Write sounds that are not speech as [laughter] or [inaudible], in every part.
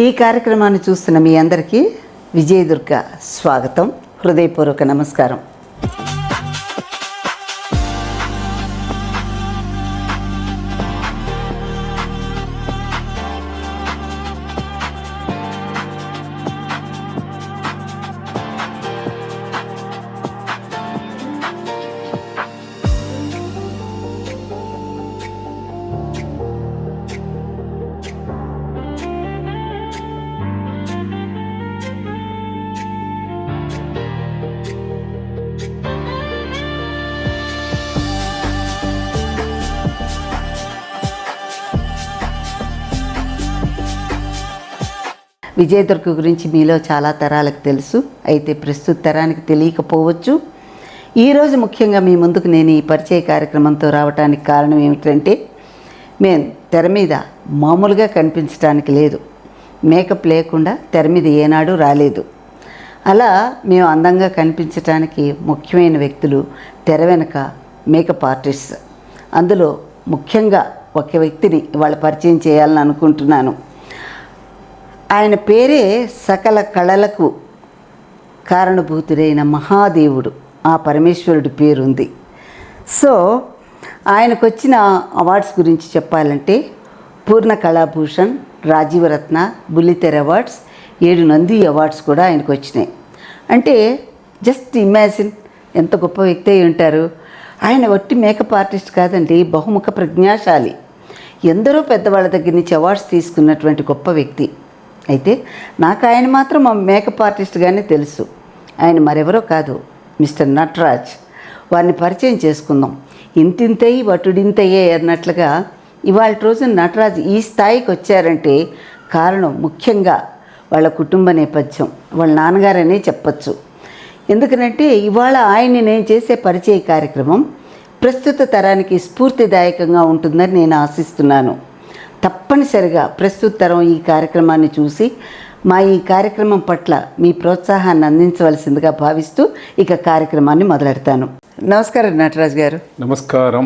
ఈ కార్యక్రమాన్ని చూస్తున్న మీ అందరికీ విజయదుర్గ స్వాగతం. హృదయపూర్వక నమస్కారం. విజయదుర్గ గురించి మీలో చాలా తరాలకు తెలుసు. అయితే ప్రస్తుత తరానికి తెలియకపోవచ్చు. ఈరోజు ముఖ్యంగా మీ ముందుకు నేను ఈ పరిచయ కార్యక్రమంతో రావడానికి కారణం ఏమిటంటే మేము తెర మీద మామూలుగా కనిపించడానికి లేదు. మేకప్ లేకుండా తెర మీద ఏనాడు రాలేదు. అలా మేము అందంగా కనిపించడానికి ముఖ్యమైన వ్యక్తులు తెర వెనక మేకప్ ఆర్టిస్ట్. అందులో ముఖ్యంగా ఒక వ్యక్తిని వాళ్ళ పరిచయం చేయాలని అనుకుంటున్నాను. ఆయన పేరే సకల కళలకు కారణభూతుడైన మహాదేవుడు. ఆ పరమేశ్వరుడి పేరుంది. సో ఆయనకు వచ్చిన అవార్డ్స్ గురించి చెప్పాలంటే పూర్ణ కళాభూషణ్ రాజీవరత్న బుల్లితెర అవార్డ్స్ ఏడు నంది అవార్డ్స్ కూడా ఆయనకు వచ్చినాయి అంటే జస్ట్ ఇమాజిన్ ఎంత గొప్ప వ్యక్తి అయి ఉంటారు. ఆయన ఒట్టి మేకప్ ఆర్టిస్ట్ కాదండి బహుముఖ ప్రజ్ఞాశాలి. ఎందరో పెద్దవాళ్ళ దగ్గర నుంచి అవార్డ్స్ తీసుకున్నటువంటి గొప్ప వ్యక్తి. అయితే నాకు ఆయన మాత్రం మా మేకప్ ఆర్టిస్ట్గానే తెలుసు. ఆయన మరెవరో కాదు మిస్టర్ నటరాజ్. వారిని పరిచయం చేసుకుందాం. ఇంతింతయి వటుడింతయే అన్నట్లుగా ఇవాళ రోజు నటరాజ్ ఈ స్థాయికి వచ్చారంటే కారణం ముఖ్యంగా వాళ్ళ కుటుంబ నేపథ్యం. వాళ్ళ నాన్నగారనే చెప్పచ్చు. ఎందుకనంటే ఇవాళ ఆయన్ని నేను చేసే పరిచయ కార్యక్రమం ప్రస్తుత తరానికి స్ఫూర్తిదాయకంగా ఉంటుందని నేను ఆశిస్తున్నాను. తప్పనిసరిగా ప్రస్తుత తరం ఈ కార్యక్రమాన్ని చూసి మా ఈ కార్యక్రమం పట్ల మీ ప్రోత్సాహాన్ని అందించవలసిందిగా భావిస్తూ ఇక కార్యక్రమాన్ని మొదలెడతాను. నమస్కారం నటరాజ్ గారు. నమస్కారం.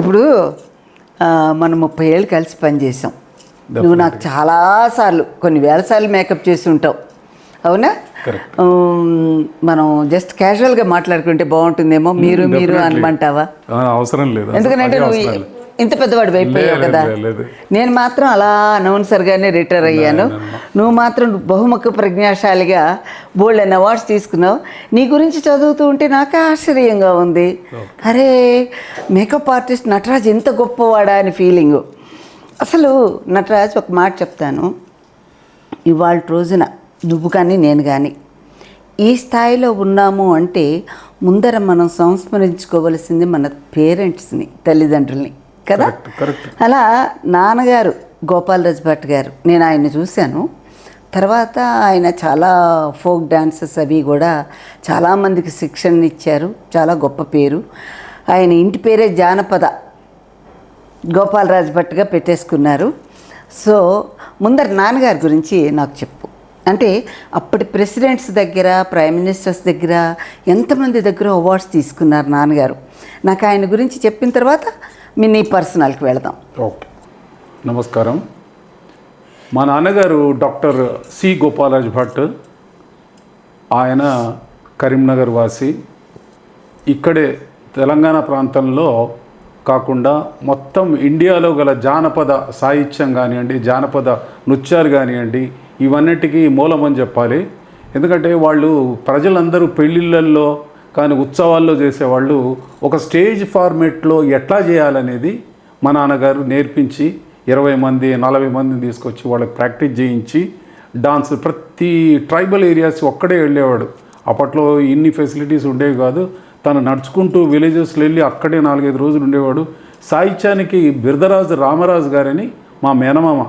ఇప్పుడు మనం ముప్పై ఏళ్ళు కలిసి పనిచేసాం నువ్వు నాకు చాలాసార్లు కొన్ని వేల సార్లు మేకప్ చేసి ఉంటావు. అవునా? మనం జస్ట్ క్యాజువల్గా మాట్లాడుకుంటే బాగుంటుందేమో మీరు మీరు Definitely. అనమంటావా? అవసరం లేదు. ఎందుకంటే నువ్వు. ఇంత పెద్దవాడు అయిపోయావు కదా. నేను మాత్రం అలా అనౌన్సర్గానే రిటైర్ అయ్యాను. నువ్వు మాత్రం బహుముఖ ప్రజ్ఞాశాలిగా బోల్డ్ అని అవార్డ్స్ తీసుకున్నావు. నీ గురించి చదువుతూ ఉంటే నాకు ఆశ్చర్యంగా ఉంది. అరే మేకప్ ఆర్టిస్ట్ నటరాజ్ ఎంత గొప్పవాడా అని ఫీలింగు అసలు నటరాజ్ ఒక మాట చెప్తాను. ఇవాళ రోజున నువ్వు కానీ నేను కానీ ఈ స్థాయిలో ఉన్నాము అంటే ముందర మనం సంస్మరించుకోవలసింది మన పేరెంట్స్ని తల్లిదండ్రుల్ని. కదా. అలా నాన్నగారు గోపాలరాజ్ భట్ గారు నేను ఆయన్ని చూశాను. తర్వాత ఆయన చాలా ఫోక్ డాన్సెస్ అవి కూడా చాలామందికి శిక్షణ ఇచ్చారు. చాలా గొప్ప పేరు. ఆయన ఇంటి పేరే జానపద గోపాలరాజ్ భట్గా పెట్టేసుకున్నారు. సో ముందర నాన్నగారి గురించి నాకు చెప్పు. అంటే అప్పటి ప్రెసిడెంట్స్ దగ్గర ప్రైమ్ మినిస్టర్స్ దగ్గర ఎంతమంది దగ్గర అవార్డ్స్ తీసుకున్నారు నాన్నగారు? నాకు ఆయన గురించి చెప్పిన తర్వాత మినీ పర్సనల్కి వెళదాం. ఓకే. నమస్కారం. మా నాన్నగారు డాక్టర్ సి గోపాలరాజ్ భట్ ఆయన కరీంనగర్ వాసి. ఇక్కడే తెలంగాణ ప్రాంతంలో కాకుండా మొత్తం ఇండియాలో గల జానపద సాహిత్యం కానివ్వండి జానపద నృత్యాలు కానివ్వండి ఇవన్నిటికీ మూలమని చెప్పాలి. ఎందుకంటే వాళ్ళు ప్రజలందరూ పెళ్ళిళ్ళల్లో కానీ ఉత్సవాల్లో చేసేవాళ్ళు ఒక స్టేజ్ ఫార్మేట్లో ఎట్లా చేయాలనేది మా నాన్నగారు నేర్పించి ఇరవై మంది నలభై మందిని తీసుకొచ్చి వాళ్ళకి ప్రాక్టీస్ చేయించి డాన్స్ ప్రతి ట్రైబల్ ఏరియాస్ ఒక్కడే వెళ్ళేవాడు. అప్పట్లో ఇన్ని ఫెసిలిటీస్ ఉండేవి కాదు. తను నడుచుకుంటూ విలేజెస్లో వెళ్ళి అక్కడే నాలుగైదు రోజులు ఉండేవాడు. సాహిత్యానికి బిర్దరాజు రామరాజు గారని మా మేనమామ.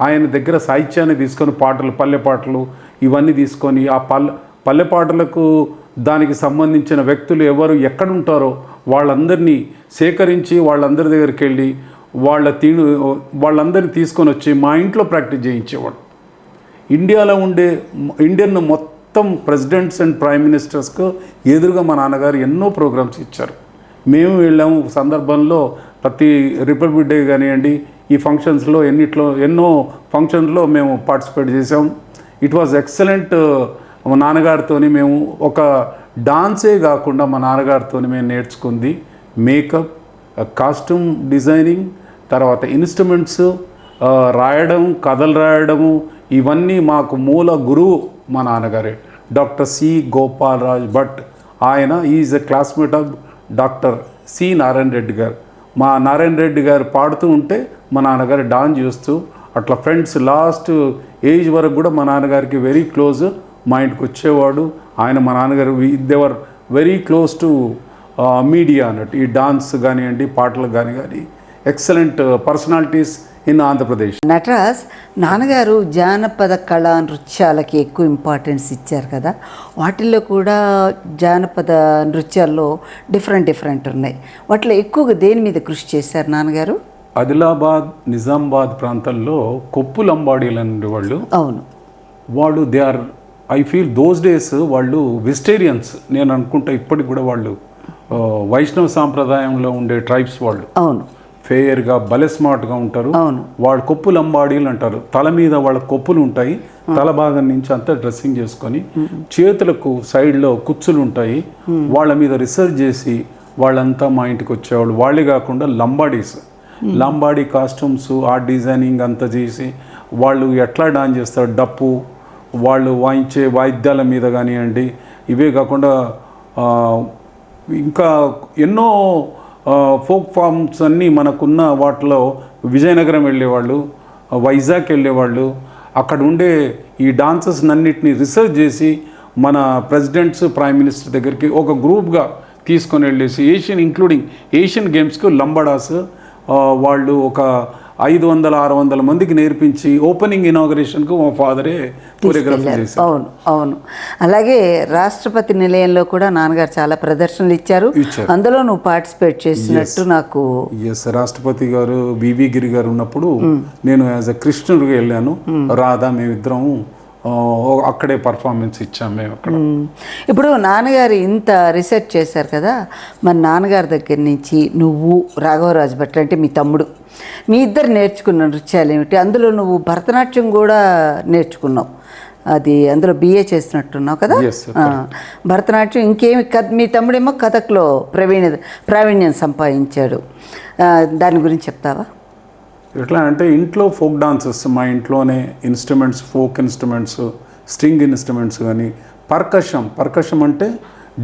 ఆయన దగ్గర సాహిత్యాన్ని తీసుకొని పాటలు పల్లె పాటలు ఇవన్నీ తీసుకొని ఆ పల్లె పల్లె పాటలకు దానికి సంబంధించిన వ్యక్తులు ఎవరు ఎక్కడ ఉంటారో వాళ్ళందరినీ సేకరించి వాళ్ళందరి దగ్గరికి వెళ్ళి వాళ్ళ తీను వాళ్ళందరినీ తీసుకొని వచ్చి మా ఇంట్లో ప్రాక్టీస్ చేయించేవాడు. ఇండియాలో ఉండే ఇండియన్ మొత్తం ప్రెసిడెంట్స్ అండ్ ప్రైమ్ మినిస్టర్స్కు ఎదురుగా మా నాన్నగారు ఎన్నో ప్రోగ్రామ్స్ ఇచ్చారు. మేము వెళ్ళాము సందర్భంలో ప్రతి రిపబ్లిక్ డే కానివ్వండి ఈ ఫంక్షన్స్లో ఎన్నిట్లో ఎన్నో ఫంక్షన్స్లో మేము పార్టిసిపేట్ చేసాం ఇట్ వాజ్ ఎక్సలెంట్ మా నాన్నగారితో మేము ఒక డాన్సే కాకుండా మా నాన్నగారితో మేము నేర్చుకుంది మేకప్ కాస్ట్యూమ్ డిజైనింగ్ తర్వాత ఇన్స్ట్రుమెంట్స్ రాయడం కథలు రాయడము ఇవన్నీ మాకు మూల గురువు మా నాన్నగారే. Doctor C Gopalraj Bhat. ఆయన is a classmate of doctor C Narayana Reddy garu. మా నారాయణ రెడ్డి గారు పాడుతూ ఉంటే మా నాన్నగారు డాన్స్ చేస్తూ అట్లా ఫ్రెండ్స్ లాస్ట్ ఏజ్ వరకు కూడా మా నాన్నగారికి వెరీ క్లోజ్. మా ఇంటికి వచ్చేవాడు. ఆయన మా నాన్నగారు they were very close to media అన్నట్టు. ఈ డాన్స్ కానివ్వండి పాటలు కానీ కానీ excellent personalities in Andhra Pradesh Nataraj నాన్నగారు జానపద కళా నృత్యాలకి ఎక్కువ ఇంపార్టెన్స్ ఇచ్చారు కదా. వాటిల్లో కూడా జానపద నృత్యాల్లో డిఫరెంట్ డిఫరెంట్ ఉన్నాయి. వాటిలో ఎక్కువగా దేని మీద కృషి చేశారు నాన్నగారు? ఆదిలాబాద్ నిజామాబాద్ ప్రాంతంలో కొప్పు లంబాడీలు అనే వాళ్ళు అవును. వాళ్ళు they are I feel those days వాళ్ళు వెజిటేరియన్స్ నేను అనుకుంటా ఇప్పటికి కూడా వాళ్ళు వైష్ణవ సాంప్రదాయంలో ఉండే ట్రైబ్స్ వాళ్ళు. అవును. ఫేయర్గా భలే స్మార్ట్గా ఉంటారు. అవును. వాళ్ళు కొప్పు లంబాడీలు అంటారు. తల మీద వాళ్ళ కొప్పులు ఉంటాయి. తల భాగం నుంచి అంతా డ్రెస్సింగ్ చేసుకొని చేతులకు సైడ్లో కుచ్చులు ఉంటాయి. వాళ్ళ మీద రీసెర్చ్ చేసి వాళ్ళంతా మా ఇంటికి వచ్చేవాళ్ళు. వాళ్ళే కాకుండా లంబాడీస్. లంబాడీ కాస్ట్యూమ్స్ ఆ డిజైనింగ్ అంతా చేసి వాళ్ళు ఎట్లా డాన్స్ చేస్తారు? డప్పు వాళ్ళు వాయించే వాయిద్యాల మీద కానివ్వండి ఇవే కాకుండా ఇంకా ఎన్నో ఫోక్ ఫార్మ్స్ అన్నీ మనకున్న వాటిలో విజయనగరం వెళ్ళేవాళ్ళు వైజాగ్ వెళ్ళేవాళ్ళు అక్కడ ఉండే ఈ డాన్సెస్ అన్నిటిని రీసెర్చ్ చేసి మన ప్రెసిడెంట్స్ ప్రైమ్ మినిస్టర్ దగ్గరికి ఒక గ్రూప్గా తీసుకొని వెళ్ళేసి ఏషియన్ ఇంక్లూడింగ్ ఏషియన్ గేమ్స్కి లంబడాస్ వాళ్ళు ఒక ఐదు వందల ఆరు వందల మందికి నేర్పించి ఓపెనింగ్ ఇనాగరేషన్కు మా ఫాదరే కొరియోగ్రఫీ. చేశారు. అవును అవును. అలాగే రాష్ట్రపతి నిలయంలో కూడా నాన్నగారు చాలా ప్రదర్శనలు ఇచ్చారు. అందులో నువ్వు పార్టిసిపేట్ చేసినట్టు నాకు ఎస్ రాష్ట్రపతి గారు బివి గిరి గారు ఉన్నప్పుడు నేను యాజ్ ఎ కృష్ణుడిగా వెళ్ళాను. రాధా మేమిద్దరం ఆ, అక్కడే పర్ఫార్మెన్స్ ఇచ్చాం మేము అక్కడ. ఇప్పుడు నాన్నగారు ఇంత రీసెర్చ్ చేశారు కదా మరి నాన్నగారి దగ్గర నుంచి నువ్వు రాఘవరాజు భట్ అంటే మీ తమ్ముడు మీ ఇద్దరు నేర్చుకున్న నృత్యాలు ఏమిటి? అందులో నువ్వు భరతనాట్యం కూడా నేర్చుకున్నావు. అది అందులో బిఏ చేసినట్టున్నావు కదా? భరతనాట్యం ఇంకేమి కథ మీ తమ్ముడేమో కథక్లో ప్రవీణ ప్రావీణ్యం సంపాదించాడు. దాని గురించి చెప్తావా? ఎట్లా అంటే ఇంట్లో ఫోక్ డాన్సెస్ మా ఇంట్లోనే instruments folk instruments string instruments కానీ పర్కషం పర్కషం అంటే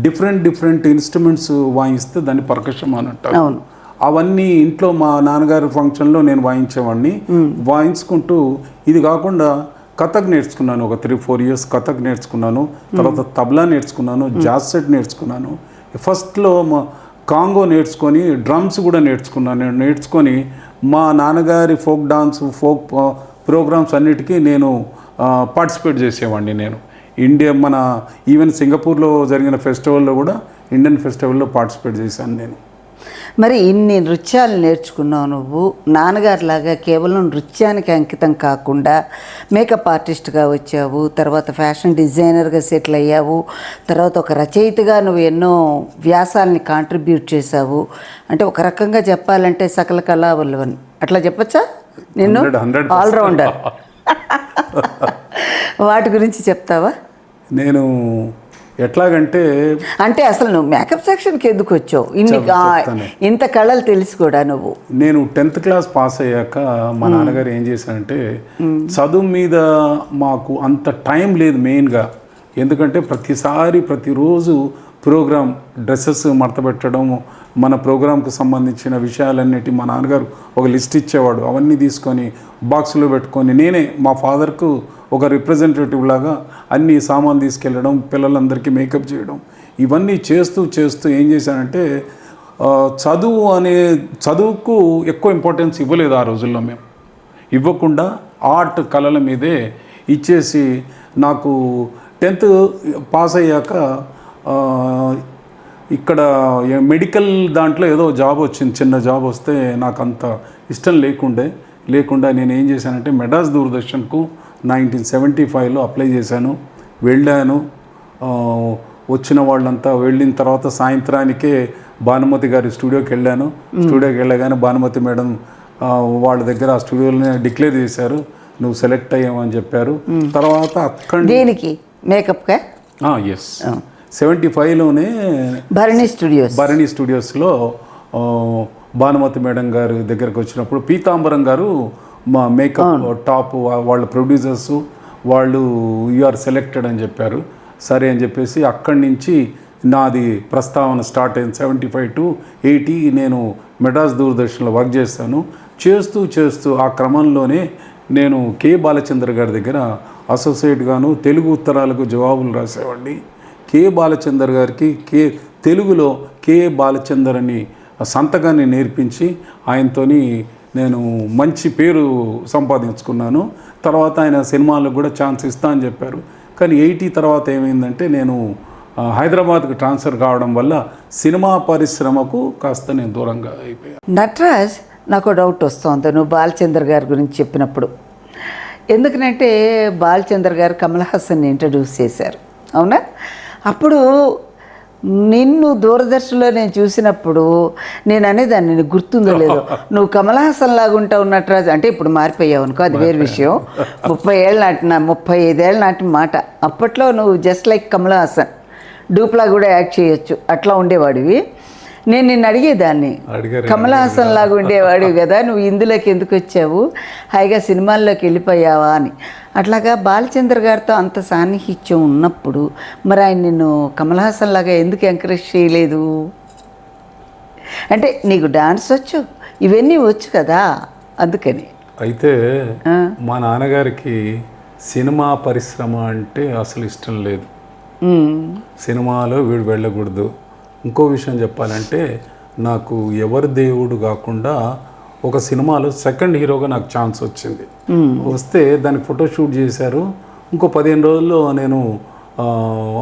డిఫరెంట్ డిఫరెంట్ ఇన్స్ట్రుమెంట్స్ వాయిస్తే దాన్ని పర్కషం అని అంటారు. అవును. అవన్నీ ఇంట్లో మా నాన్నగారి ఫంక్షన్లో నేను వాయించేవాడిని. వాయించుకుంటూ ఇది కాకుండా కథక్ నేర్చుకున్నాను. ఒక త్రీ ఫోర్ ఇయర్స్ కథక్ నేర్చుకున్నాను. తర్వాత తబలా నేర్చుకున్నాను. జాజ్ సెట్ నేర్చుకున్నాను. ఫస్ట్లో మా కాంగో నేర్చుకొని డ్రమ్స్ కూడా నేర్చుకున్నాను నేను నేర్చుకొని మా నాన్నగారి ఫోక్ డాన్స్ ఫోక్ ప్రోగ్రామ్స్ అన్నిటికీ నేను పార్టిసిపేట్ చేసేవాడిని నేను. ఇండియా మన ఈవెన్ సింగపూర్లో జరిగిన ఫెస్టివల్లో కూడా ఇండియన్ ఫెస్టివల్లో పార్టిసిపేట్ చేశాను నేను. మరి ఇన్ని నృత్యాలు నేర్చుకున్నావు నువ్వు? నాన్నగారిలాగా కేవలం నృత్యానికి అంకితం కాకుండా మేకప్ ఆర్టిస్ట్గా వచ్చావు తర్వాత ఫ్యాషన్ డిజైనర్గా సెటిల్ అయ్యావు తర్వాత ఒక రచయితగా నువ్వు ఎన్నో వ్యాసాలని కాంట్రిబ్యూట్ చేశావు. అంటే ఒక రకంగా చెప్పాలంటే సకల కళావల్లువని అట్లా చెప్పచ్చా నిన్ను? 100, 100%. ఆల్రౌండర్ వాటి గురించి చెప్తావా? నేను ఎట్లాగంటే అంటే అసలు నువ్వు మేకప్ సెక్షన్కి ఎందుకు వచ్చావు? ఇన్ని. ఇంత కళలు తెలిసి కూడా నువ్వు. నేను టెన్త్ క్లాస్ పాస్ అయ్యాక మా నాన్నగారు ఏం చేశారంటే చదువు మీద మాకు అంత టైం లేదు మెయిన్గా ఎందుకంటే ప్రతిసారి ప్రతిరోజు ప్రోగ్రామ్ డ్రెస్సెస్ మడతపెట్టడం మన ప్రోగ్రాంకు సంబంధించిన విషయాలన్నిటి మా నాన్నగారు ఒక లిస్ట్ ఇచ్చేవాడు. అవన్నీ తీసుకొని బాక్స్లో పెట్టుకొని నేనే మా ఫాదర్కు ఒక రిప్రజెంటేటివ్ లాగా అన్ని సామాన్ తీసుకెళ్ళడం పిల్లలందరికీ మేకప్ చేయడం ఇవన్నీ చేస్తూ చేస్తూ ఏం చేశానంటే చదువు అనే చదువుకు ఎక్కువ ఇంపార్టెన్స్ ఇవ్వలేదు ఆ రోజుల్లో మేము. ఇవ్వకుండా ఆర్ట్ కళల మీదే ఇచ్చేసి నాకు టెన్త్ పాస్ అయ్యాక ఇక్కడ మెడికల్ దాంట్లో ఏదో జాబ్ వచ్చింది చిన్న జాబ్ వస్తే నాకు అంత ఇష్టం లేకుండే లేకుండా నేను ఏం చేశానంటే మెడ్రాస్ దూరదర్శన్కు నైన్టీన్ సెవెంటీ ఫైవ్లో అప్లై చేశాను వెళ్ళాను వచ్చిన వాళ్ళంతా వెళ్ళిన తర్వాత సాయంత్రానికే భానుమతి గారి స్టూడియోకి వెళ్ళాను. స్టూడియోకి వెళ్ళగానే భానుమతి మేడం వాళ్ళ దగ్గర ఆ స్టూడియోలోనే డిక్లేర్ చేశారు నువ్వు సెలెక్ట్ అయ్యావని చెప్పారు. తర్వాత అక్కడి దేనికి? మేకప్కా? ఎస్ సెవెంటీ ఫైవ్లోనే భరణి స్టూడియోస్. భరణి స్టూడియోస్లో భానుమతి మేడం గారి దగ్గరకు వచ్చినప్పుడు పీతాంబరం గారు మా మేకప్ టాప్ వాళ్ళ ప్రొడ్యూసర్స్ వాళ్ళు ఆర్ సెలెక్టెడ్ అని చెప్పారు. సరే అని చెప్పేసి అక్కడి నుంచి నాది ప్రస్తావన స్టార్ట్ అయింది. సెవెంటీ ఫైవ్ టు ఎయిటీ నేను మెడ్రాస్ దూరదర్శన్లో వర్క్ చేస్తాను చేస్తూ చేస్తూ ఆ క్రమంలోనే నేను కె బాలచంద్ర గారి దగ్గర అసోసియేట్గాను తెలుగు ఉత్తరాలకు జవాబులు రాసేవాడిని. కె బాలచందర్ గారికి కే తెలుగులో కె బాలచందర్ అని సంతకాన్ని నేర్పించి ఆయనతోని నేను మంచి పేరు సంపాదించుకున్నాను. తర్వాత ఆయన సినిమాలకు కూడా ఛాన్స్ ఇస్తా అని చెప్పారు. కానీ ఎయిటీ తర్వాత ఏమైందంటే నేను హైదరాబాద్కి ట్రాన్స్ఫర్ కావడం వల్ల సినిమా పరిశ్రమకు కాస్త నేను దూరంగా అయిపోయాను. నటరాజ్ నాకు డౌట్ వస్తుంది. నువ్వు బాలచంద్ర గారి గురించి చెప్పినప్పుడు. ఎందుకనంటే బాలచంద్ర గారు కమల్ హాసన్ ఇంట్రడ్యూస్ చేశారు. అవునా? అప్పుడు నిన్ను దూరదర్శన్లో నేను చూసినప్పుడు నేను అనేదాన్ని నీకు గుర్తుందో లేదో. [laughs] నువ్వు కమల్ హాసన్ లాగా ఉంటావు నటరాజ్ అంటే ఇప్పుడు మారిపోయావు అనుకో అది వేరే విషయం. ముప్పై ఏళ్ళ నాటి నా ముప్పై ఐదేళ్ళ నాటి మాట. అప్పట్లో నువ్వు జస్ట్ లైక్ కమల్ హాసన్ డూప్లా కూడా యాక్ట్ చేయొచ్చు. అట్లా ఉండేవాడివి. నేను నిన్ను అడిగేదాన్ని. అడిగారు. కమల్ హాసన్ లాగా ఉండేవాడు కదా నువ్వు ఇందులోకి ఎందుకు వచ్చావు? హాయిగా సినిమాల్లోకి వెళ్ళిపోయావా అని. అట్లాగా బాలచంద్ర గారితో అంత సాన్నిహిత్యం ఉన్నప్పుడు మరి ఆయన నిన్ను కమల్ హాసన్ లాగా ఎందుకు ఎంకరేజ్ చేయలేదు? అంటే నీకు డాన్స్ వచ్చు ఇవన్నీ వచ్చు కదా అందుకని. అయితే మా నాన్నగారికి సినిమా పరిశ్రమ అంటే అసలు ఇష్టం లేదు. సినిమాలో వీడు వెళ్ళకూడదు. ఇంకో విషయం చెప్పాలంటే నాకు ఎవరి దేవుడు కాకుండా ఒక సినిమాలో సెకండ్ హీరోగా నాకు ఛాన్స్ వచ్చింది. వస్తే దానికి ఫోటో షూట్ చేశారు. ఇంకో పదిహేను రోజుల్లో నేను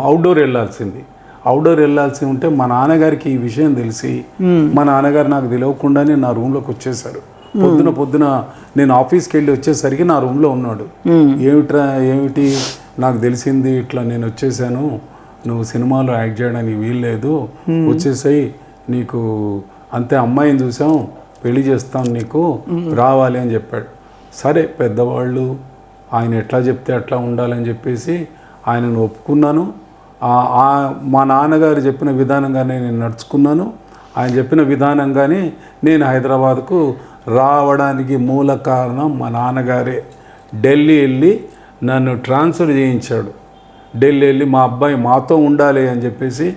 అవుట్డోర్ వెళ్ళాల్సింది. అవుట్డోర్ వెళ్ళాల్సి ఉంటే మా నాన్నగారికి ఈ విషయం తెలిసి మా నాన్నగారు నాకు తెలియకుండానే నా రూమ్లోకి వచ్చేసారు పొద్దున పొద్దున నేను ఆఫీస్కి వెళ్ళి వచ్చేసరికి నా రూమ్లో ఉన్నాడు. ఏమిట్రా ఏమిటి? నాకు తెలిసింది ఇట్లా నేను వచ్చేసాను. నువ్వు సినిమాలో యాక్ట్ చేయడానికి వీల్లేదు. వచ్చేసాయి. నీకు అంతే అమ్మాయిని చూసాం. పెళ్ళి చేస్తాం నీకు రావాలి అని చెప్పాడు. సరే పెద్దవాళ్ళు ఆయన ఎట్లా చెప్తే అట్లా ఉండాలని చెప్పేసి ఆయనను ఒప్పుకున్నాను. మా నాన్నగారు చెప్పిన విధానంగానే నేను నడుచుకున్నాను. ఆయన చెప్పిన విధానంగానే నేను హైదరాబాద్కు రావడానికి మూల కారణం మా నాన్నగారే. ఢిల్లీ వెళ్ళి నన్ను ట్రాన్స్ఫర్ చేయించాడు. ఢిల్లీ వెళ్ళి మా అబ్బాయి మాతో ఉండాలి అని చెప్పేసి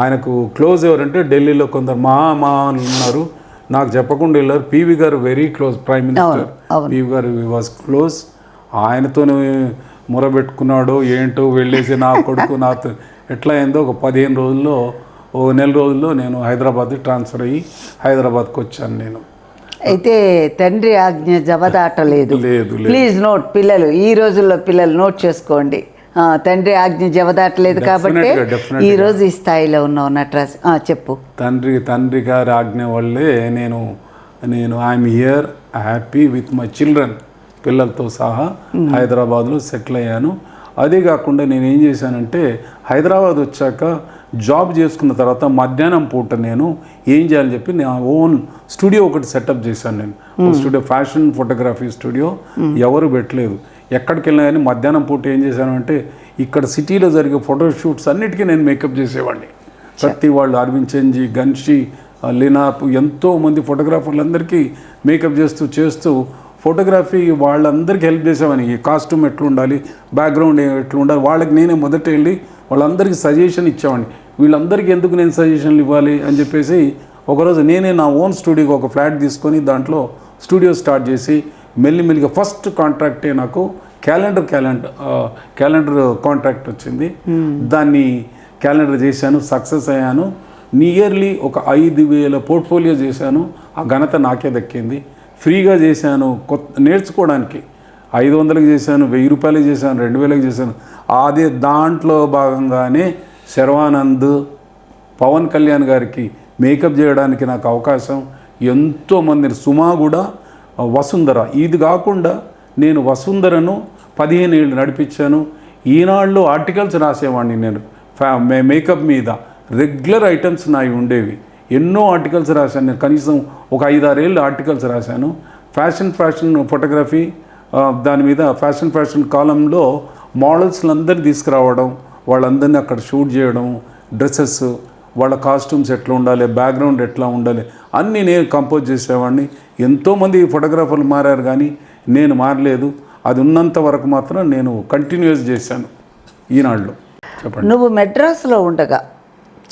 ఆయనకు క్లోజ్ ఎవరంటే ఢిల్లీలో కొందరు మా మా ఉన్నారు. నాకు చెప్పకుండా వెళ్ళారు. PV garu very close prime minister PV garu was close ఆయనతోనే మొరబెట్టుకున్నాడు ఏంటో వెళ్ళేసి నా కొడుకు నాతో ఎట్లా అయిందో ఒక పదిహేను రోజుల్లో ఓ నెల రోజుల్లో నేను హైదరాబాద్ ట్రాన్స్ఫర్ అయ్యి హైదరాబాద్కి వచ్చాను నేను. అయితే తండ్రి ఆజ్ఞ జవదాటలేదు లేదు. లేదు ప్లీజ్ నోట్ పిల్లలు ఈ రోజుల్లో పిల్లలు నోట్ చేసుకోండి. తండ్రి ఆజ్ఞ జవదాటలేదు కాబట్టి ఈ రోజు ఈ స్థాయిలో ఉన్నావు నటరాజ్. చెప్పు. తండ్రి తండ్రి గారి ఆజ్ఞ వల్లే నేను నేను I'm here happy with my children పిల్లలతో సహా హైదరాబాద్లో సెటిల్ అయ్యాను. అదే కాకుండా నేను ఏం చేశానంటే హైదరాబాద్ వచ్చాక జాబ్ చేసుకున్న తర్వాత మధ్యాహ్నం పూట నేను ఏం చేయాలని చెప్పి నా ఓన్ స్టూడియో ఒకటి సెటప్ చేశాను నేను. స్టూడియో ఫ్యాషన్ ఫోటోగ్రఫీ స్టూడియో ఎవరు పెట్టలేదు. ఎక్కడికి వెళ్ళినా కానీ మధ్యాహ్నం పూట ఏం చేశాను అంటే ఇక్కడ సిటీలో జరిగే ఫోటో షూట్స్ అన్నిటికీ నేను మేకప్ చేసేవాడిని. ప్రతి వాళ్ళు అరవింద్ చెంజి గన్షి లినాప్ ఎంతో మంది ఫోటోగ్రాఫర్లందరికీ మేకప్ చేస్తూ చేస్తూ ఫోటోగ్రఫీ వాళ్ళందరికీ హెల్ప్ చేసేవాని ఈ కాస్ట్యూమ్ ఎట్లా ఉండాలి బ్యాక్గ్రౌండ్ ఎట్లా ఉండాలి వాళ్ళకి నేనే మొదట వెళ్ళి వాళ్ళందరికీ సజెషన్ ఇచ్చేవాడిని. వీళ్ళందరికీ ఎందుకు నేను సజెషన్లు ఇవ్వాలి అని చెప్పేసి ఒకరోజు నేనే నా ఓన్ స్టూడియోకి ఒక ఫ్లాట్ తీసుకొని దాంట్లో స్టూడియో స్టార్ట్ చేసి మెల్లిమెల్లిగా ఫస్ట్ కాంట్రాక్టే నాకు క్యాలెండర్ క్యాలెండర్ క్యాలెండర్ కాంట్రాక్ట్ వచ్చింది. దాన్ని క్యాలెండర్ చేశాను సక్సెస్ అయ్యాను. నియర్లీ ఒక ఐదు వేల పోర్ట్ఫోలియో చేశాను. ఆ ఘనత నాకే దక్కింది. ఫ్రీగా చేశాను కొత్త నేర్చుకోవడానికి. ఐదు వందలకు చేశాను వెయ్యి రూపాయలకు చేశాను రెండు వేలకు చేశాను. అదే దాంట్లో భాగంగానే శర్వానంద్ పవన్ కళ్యాణ్ గారికి మేకప్ చేయడానికి నాకు అవకాశం. ఎంతోమంది సుమా కూడా వసుంధర. ఇది కాకుండా నేను వసుంధరను పదిహేను ఏళ్ళు నడిపించాను. ఈనాళ్ళు ఆర్టికల్స్ రాసేవాడిని నేను. ఫ్యా మే- మేకప్ మీద రెగ్యులర్ ఐటమ్స్ నావి ఉండేవి. ఎన్నో ఆర్టికల్స్ రాశాను నేను. కనీసం ఒక ఐదారేళ్ళు ఆర్టికల్స్ రాశాను. ఫ్యాషన్ ఫ్యాషన్ ఫోటోగ్రఫీ దాని మీద ఫ్యాషన్ ఫ్యాషన్ కాలంలో మోడల్స్ని అందరినీ తీసుకురావడం వాళ్ళందరినీ అక్కడ షూట్ చేయడం డ్రెస్సెస్ వాళ్ళ కాస్ట్యూమ్స్ ఎట్లా ఉండాలి బ్యాక్గ్రౌండ్ ఎట్లా ఉండాలి అన్నీ నేను కంపోజ్ చేసేవాడిని. ఎంతోమంది ఫోటోగ్రాఫర్లు మారారు కానీ నేను మారలేదు. అది ఉన్నంత వరకు మాత్రం నేను కంటిన్యూస్ చేశాను ఈనాడులో. చెప్పండి. నువ్వు మెడ్రాస్లో ఉండగా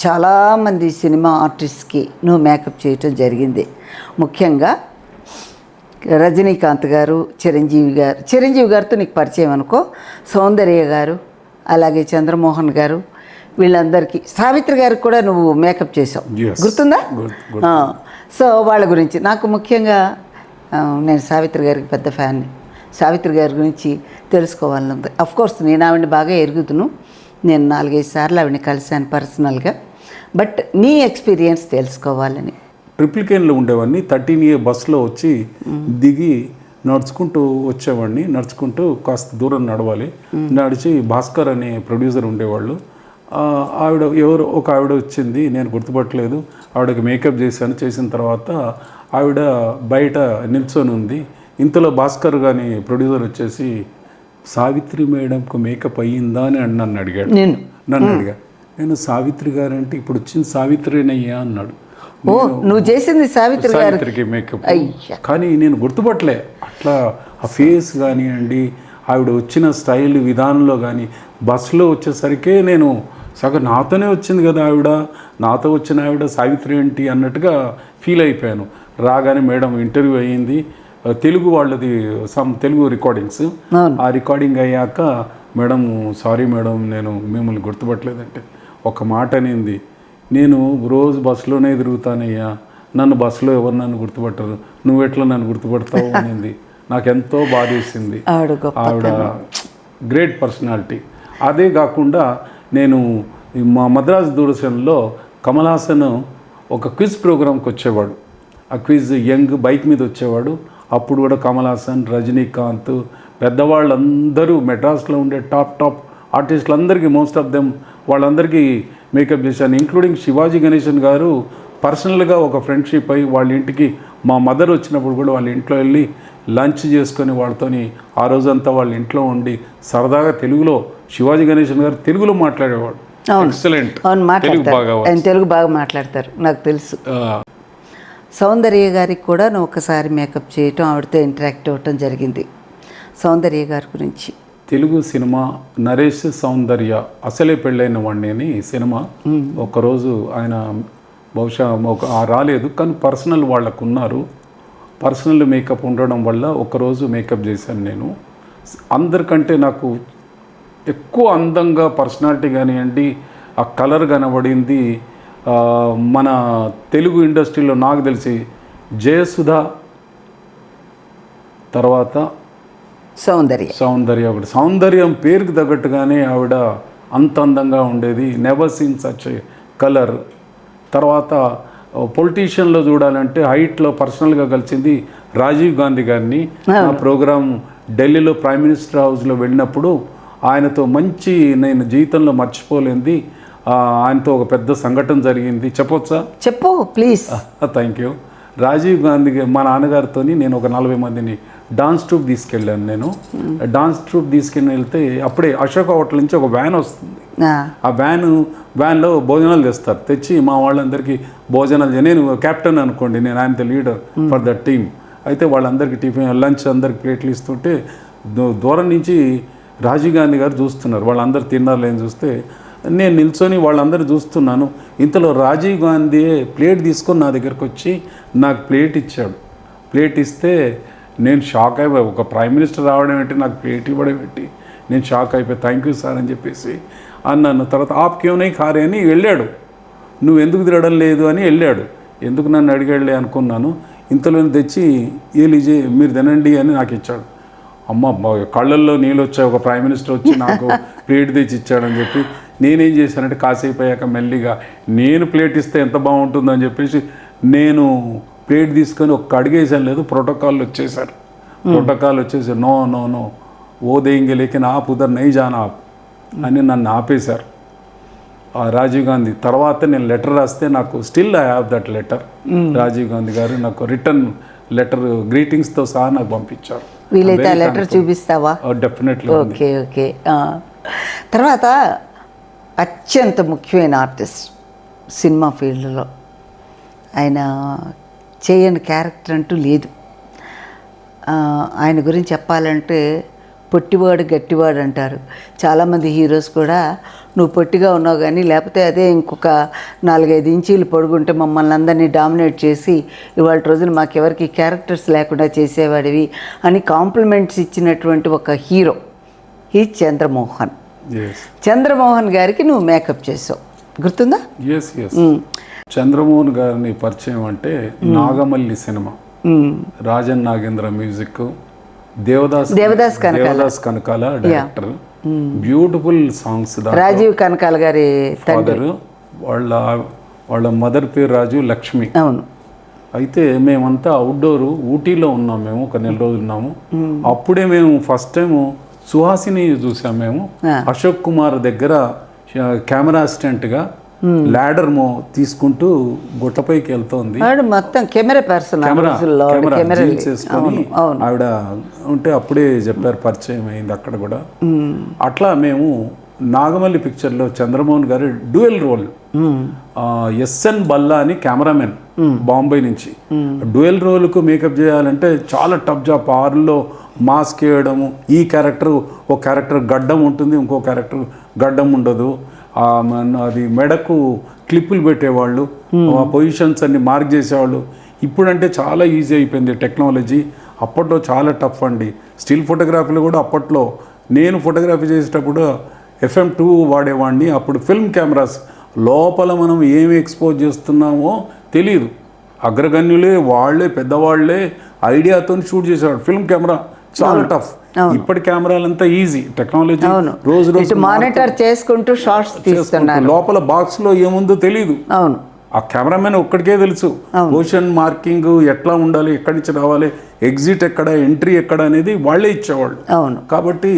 చాలామంది సినిమా ఆర్టిస్ట్కి నువ్వు మేకప్ చేయటం జరిగింది. ముఖ్యంగా రజనీకాంత్ గారు చిరంజీవి గారు. చిరంజీవి గారితో నీకు పరిచయం అనుకో. సౌందర్య గారు అలాగే చంద్రమోహన్ గారు వీళ్ళందరికీ. సావిత్రి గారికి కూడా నువ్వు మేకప్ చేసావు. గుర్తుందా? సో వాళ్ళ గురించి. నాకు ముఖ్యంగా నేను సావిత్రి గారికి పెద్ద ఫ్యాన్ని. సావిత్రి గారి గురించి తెలుసుకోవాలని ఉంది. కోర్స్ నేను ఆవిడని బాగా ఎరుగుతును నేను నాలుగైదు సార్లు ఆవిడని కలిశాను పర్సనల్గా. బట్ నీ ఎక్స్పీరియన్స్ తెలుసుకోవాలని. ట్రిప్లికేన్లో ఉండేవాడిని. థర్టీన్ ఇయర్ బస్సులో వచ్చి దిగి నడుచుకుంటూ వచ్చేవాడిని. నడుచుకుంటూ కాస్త దూరం నడవాలి. నడిచి భాస్కర్ అనే ప్రొడ్యూసర్ ఉండేవాళ్ళు. ఆవిడ ఎవరు ఒక ఆవిడ వచ్చింది నేను గుర్తుపట్టలేదు. ఆవిడకి మేకప్ చేశాను చేసిన తర్వాత ఆవిడ బయట నిల్చొని ఉంది. ఇంతలో భాస్కర్ కానీ ప్రొడ్యూసర్ వచ్చేసి సావిత్రి మేడంకు మేకప్ అయ్యిందా? అని నన్ను అడిగాడు. నేను. నన్ను అడిగా. నేను సావిత్రి గారంటే ఇప్పుడు వచ్చింది సావిత్రినయ్యా అన్నాడు. ఓ నువ్వు చేసింది సావిత్రి గారు. సావిత్రికి మేకప్. కానీ నేను గుర్తుపట్టలే. అట్లా ఆ ఫేస్ కానివ్వండి ఆవిడ వచ్చిన స్టైల్ విధానంలో కానీ బస్సులో వచ్చేసరికే నేను సగం నాతోనే వచ్చింది కదా ఆవిడ. నాతో వచ్చిన ఆవిడ సావిత్రి ఏంటి అన్నట్టుగా ఫీల్ అయిపోయాను. రాగానే మేడం ఇంటర్వ్యూ అయ్యింది. తెలుగు వాళ్ళది సమ్ తెలుగు రికార్డింగ్స్. ఆ రికార్డింగ్ అయ్యాక మేడం సారీ మేడం నేను మిమ్మల్ని గుర్తుపట్టలేదంటే. ఒక మాట అనింది. నేను రోజు బస్సులోనే తిరుగుతానయ్యా నన్ను బస్సులో ఎవరు నన్ను గుర్తుపట్టరు. నువ్వు ఎట్లా నన్ను గుర్తుపడతావు? అనింది. నాకెంతో బాధేసింది. ఆవిడ గొప్ప ఆవిడ గ్రేట్ పర్సనాలిటీ. అదే కాకుండా నేను మా మద్రాస్ దూరదర్శన్లో కమల్ హాసన్ ఒక క్విజ్ ప్రోగ్రామ్కి వచ్చేవాడు. ఆ క్విజ్ యంగ్ బైక్ మీద వచ్చేవాడు. అప్పుడు కూడా కమలాసన్ రజనీకాంత్ పెద్దవాళ్ళందరూ మెడ్రాస్లో ఉండే టాప్ టాప్ ఆర్టిస్టులందరికీ మోస్ట్ ఆఫ్ దెమ్ వాళ్ళందరికీ మేకప్ చేశాను ఇంక్లూడింగ్ శివాజీ గణేశన్ గారు పర్సనల్గా ఒక ఫ్రెండ్షిప్ అయ్యి వాళ్ళ ఇంటికి మా మదర్ వచ్చినప్పుడు కూడా వాళ్ళ ఇంట్లో వెళ్ళి లంచ్ చేసుకొని వాళ్ళతోని ఆ రోజంతా వాళ్ళ ఇంట్లో ఉండి సరదాగా తెలుగులో శివాజీ గణేశన్ గారు తెలుగులో మాట్లాడేవాడు. ఎక్సలెంట్ అవును మాట్లాడతారు. ఆయన తెలుగు బాగా మాట్లాడతారు నాకు తెలుసు. సౌందర్య గారికి కూడా నువ్వు ఒకసారి మేకప్ చేయటం ఆవిడతో ఇంటరాక్ట్ అవ్వటం జరిగింది. సౌందర్య గారి గురించి. తెలుగు సినిమా నరేష్ సౌందర్య అసలే పెళ్ళైన వాడిని అని సినిమా. ఒకరోజు ఆయన బహుశా ఒక రాలేదు కానీ పర్సనల్ వాళ్ళకు ఉన్నారు పర్సనల్ మేకప్ ఉండడం వల్ల ఒకరోజు మేకప్ చేశాను నేను. అందరికంటే నాకు ఎక్కువ అందంగా పర్సనాలిటీ కానివ్వండి ఆ కలర్ కనబడింది మన తెలుగు ఇండస్ట్రీలో నాకు తెలిసి జయసుధ తర్వాత సౌందర్య. సౌందర్య ఒకటి. సౌందర్యం పేరుకి తగ్గట్టుగానే ఆవిడ అంత అందంగా ఉండేది. Never seen such colour. తర్వాత పొలిటీషియన్లో చూడాలంటే హైట్లో పర్సనల్గా కలిసింది రాజీవ్ గాంధీ గారిని. నా ప్రోగ్రాం ఢిల్లీలో ప్రైమ్ మినిస్టర్ హౌస్లో వెళ్ళినప్పుడు ఆయనతో మంచి నేను జీవితంలో మర్చిపోలేంది ఆ, ఆయనతో ఒక పెద్ద సంఘటన జరిగింది. చెప్పొచ్చా? చెప్పు please. Thank you. Rajiv Gandhi మా నాన్నగారితో నేను ఒక నలభై మందిని డాన్స్ ట్రూప్ తీసుకెళ్ళాను నేను. డాన్స్ ట్రూప్ తీసుకెళ్ళి వెళ్తే అప్పుడే అశోక్ హోటల్ నుంచి ఒక వ్యాన్ వస్తుంది. ఆ. వ్యాన్ వ్యాన్లో భోజనాలు తెస్తారు. తెచ్చి మా వాళ్ళందరికీ భోజనాలు నేను కెప్టెన్ అనుకోండి నేను ఆయన the leader for the team. అయితే వాళ్ళందరికీ టిఫిన్ లంచ్ అందరికి ప్లేట్లు ఇస్తుంటే దూరం నుంచి రాజీవ్ గాంధీ గారు చూస్తున్నారు. వాళ్ళందరూ తిన్నారు లేని చూస్తే నేను నిల్చొని వాళ్ళందరూ చూస్తున్నాను. ఇంతలో రాజీవ్ గాంధీ ప్లేట్ తీసుకొని నా దగ్గరకు వచ్చి నాకు ప్లేట్ ఇచ్చాడు. ప్లేట్ ఇస్తే నేను షాక్ అయిపోయి. ఒక ప్రైమ్ మినిస్టర్ రావడం ఏంటి? నాకు ప్లేట్ ఇవ్వడం ఏంటి? నేను షాక్ అయిపోయి. థ్యాంక్ యూ సార్ అని చెప్పేసి అన్నాను. తర్వాత ఆప్ కారే అని వెళ్ళాడు. నువ్వు ఎందుకు తిరగడం లేదు అని వెళ్ళాడు. ఎందుకు నన్ను అడిగాడులే అనుకున్నాను. ఇంతలో తెచ్చి ఏలిజే మీరు తినండి అని నాకు ఇచ్చాడు. అమ్మ కళ్ళల్లో నీళ్ళు వచ్చాయి. ఒక ప్రైమ్ మినిస్టర్ వచ్చి నాకు ప్లేట్ తెచ్చి ఇచ్చాడని చెప్పి నేనేం చేశానంటే కాసేపు అయ్యాక మెల్లిగా నేను ప్లేట్ ఇస్తే ఎంత బాగుంటుందో అని చెప్పేసి నేను ప్లేట్ తీసుకొని ఒక్క అడిగేసాను లేదు ప్రోటోకాల్ వచ్చేసారు ప్రోటోకాల్ వచ్చేసి నో నో నో. ఓ దేంగే లేకిన ఆప్ ఉదర్ నై జానా ఆప్ అని నన్ను ఆపేశారు. ఆ రాజీవ్ గాంధీ. తర్వాత నేను లెటర్ రాస్తే నాకు still I have that letter. Rajiv Gandhi garu నాకు రిటర్న్ లెటర్ గ్రీటింగ్స్తో సహా నాకు పంపించారు. వీలైతే ఆ లెటర్ చూపిస్తావా? Definitely okay okay. తర్వాత అత్యంత ముఖ్యమైన ఆర్టిస్ట్ సినిమా ఫీల్డ్లో. ఆయన చేయని క్యారెక్టర్ అంటూ లేదు. ఆయన గురించి చెప్పాలంటే పొట్టివాడు గట్టివాడు అంటారు. చాలామంది హీరోస్ కూడా నువ్వు పొట్టిగా ఉన్నావు కానీ లేకపోతే అదే ఇంకొక నాలుగైదు ఇంచీలు పొడుగుంటే మమ్మల్ని అందరినీ డామినేట్ చేసి ఇవాళ రోజున మాకెవరికి క్యారెక్టర్స్ లేకుండా చేసేవాడివి అని కాంప్లిమెంట్స్ ఇచ్చినటువంటి ఒక హీరో ఈ చంద్రమోహన్. చంద్రమోహన్ గారికి నువ్వు మేకప్ చేసావు. గుర్తుందా? చంద్రమోహన్ గారిని పరిచయం అంటే Nagamalli cinema. Rajan Nagendra music Devadas Devadas Kanakala. Devadas Kanakala director. Beautiful songs Rajiv Kanakala గారి ఫాదర్ వాళ్ళ వాళ్ళ మదర్ పేరు రాజు లక్ష్మి. అవును. అయితే మేమంతా అవుట్డోర్ ఊటీలో ఉన్నాం మేము ఒక నెల రోజులు ఉన్నాము. అప్పుడే మేము ఫస్ట్ టైం సుహాసిని చూసాం మేము. అశోక్ కుమార్ దగ్గర కెమెరా అసిస్టెంట్గా ల్యాడర్ మో తీసుకుంటూ గుట్టపైకి వెళ్తోంది మొత్తం కెమెరా పర్సన్ కెమెరా ఆవిడ ఉంటే అప్పుడే చెప్పారు పరిచయం అయింది అక్కడ కూడా. అట్లా మేము నాగమల్లి పిక్చర్లో చంద్రమోహన్ గారి డ్యూయల్ రోల్ ఎస్ఎన్ బల్లా అని కెమెరామెన్ బాంబే నుంచి. డ్యూయల్ రోల్కు మేకప్ చేయాలంటే చాలా టఫ్ జాబ్. ఆరులో మాస్క్ వేయడము ఈ క్యారెక్టర్ ఒక క్యారెక్టర్ గడ్డం ఉంటుంది ఇంకో క్యారెక్టర్ గడ్డం ఉండదు. అది మెడకు క్లిప్పులు పెట్టేవాళ్ళు ఆ పొజిషన్స్ అన్ని మార్క్ చేసేవాళ్ళు. ఇప్పుడంటే చాలా ఈజీ అయిపోయింది టెక్నాలజీ అప్పట్లో చాలా టఫ్ అండి. స్టిల్ ఫోటోగ్రఫీలో కూడా అప్పట్లో. నేను ఫోటోగ్రఫీ చేసేటప్పుడు ఎఫ్ఎం టూ వాడేవాడిని. అప్పుడు ఫిల్మ్ కెమెరాస్ లోపల మనం ఏమి ఎక్స్పోజ్ చేస్తున్నామో తెలియదు అగ్రగణ్యులే వాళ్ళే పెద్దవాళ్ళే ఐడియాతో షూట్ చేసేవాడు ఫిల్మ్ కెమెరా చాలా టఫ్ ఇప్పటి కెమెరాలంతా ఈజీ. టెక్నాలజీ రోజు రోజు మానిటర్ చేసుకుంటూ షార్ట్స్ తీస్తున్నారు. లోపల బాక్స్లో ఏముందో తెలియదు అవును. ఆ కెమెరామెన్ ఒక్కడికే తెలుసు. పొజిషన్ మార్కింగ్ ఎట్లా ఉండాలి ఎక్కడి నుంచి రావాలి ఎగ్జిట్ ఎక్కడ ఎంట్రీ ఎక్కడ అనేది వాళ్ళే ఇచ్చేవాళ్ళు. అవును. కాబట్టి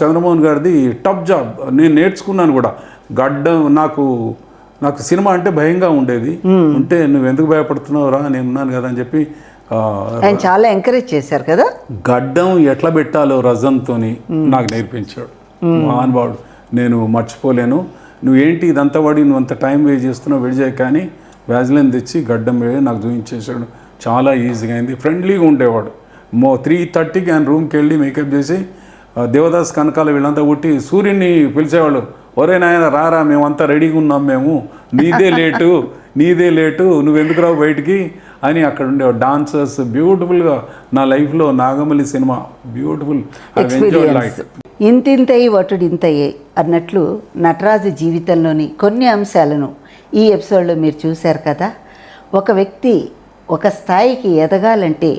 చంద్రమోహన్ గారిది టఫ్ జాబ్. నేను నేర్చుకున్నాను కూడా. గడ్డ నాకు నాకు సినిమా అంటే భయంగా ఉండేది. ఉంటే నువ్వు ఎందుకు భయపడుతున్నావు రా నేను ఉన్నాను కదా అని చెప్పి ఆయన చాలా ఎంకరేజ్ చేశారు కదా? గడ్డం ఎట్లా పెట్టాలో రజంతోని నాకు నేర్పించాడు. మహానుభావుడు నేను మర్చిపోలేను. నువ్వేంటి ఇదంతా వాడి నువ్వు అంత టైం వేస్ట్ చేస్తున్నావు విడిజాయి కానీ వ్యాజ్లైన్ తెచ్చి గడ్డం వేడి నాకు చూపించేసాడు చాలా ఈజీగా అయింది. ఫ్రెండ్లీగా ఉండేవాడు. మో త్రీ థర్టీకి ఆయన రూమ్కి వెళ్ళి మేకప్ చేసి దేవదాస్ కనకాల వీళ్ళంతా ఉట్టి సూర్యుని పిలిచేవాళ్ళు ఒరే నాయన రారా మేమంతా రెడీగా ఉన్నాం మేము. నీదే [laughs] లేటు నీదే లేటు నువ్వెందుకు రావు బయటికి? అని అక్కడ ఉండేవాడు డాన్సర్స్ బ్యూటిఫుల్గా నా లైఫ్లో నాగమల్లి సినిమా బ్యూటిఫుల్. ఇంతింతయి వటుడింతయే అన్నట్లు నటరాజు జీవితంలోని కొన్ని అంశాలను ఈ ఎపిసోడ్లో మీరు చూశారు కదా. ఒక వ్యక్తి ఒక స్థాయికి ఎదగాలంటే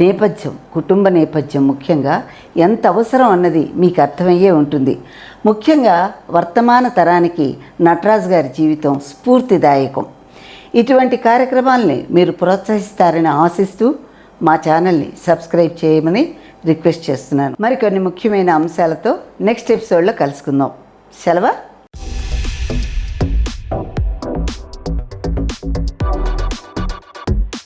నేపథ్యం కుటుంబ నేపథ్యం ముఖ్యంగా ఎంత అవసరం అన్నది మీకు అర్థమయ్యే ఉంటుంది. ముఖ్యంగా వర్తమాన తరానికి నటరాజు గారి జీవితం స్ఫూర్తిదాయకం. ఇటువంటి కార్యక్రమాల్ని మీరు ప్రోత్సహిస్తారని ఆశిస్తూ మా ఛానల్ని సబ్స్క్రైబ్ చేయమని రిక్వెస్ట్ చేస్తున్నాను. మరికొన్ని ముఖ్యమైన అంశాలతో నెక్స్ట్ ఎపిసోడ్లో కలుసుకుందాం. సెలవా.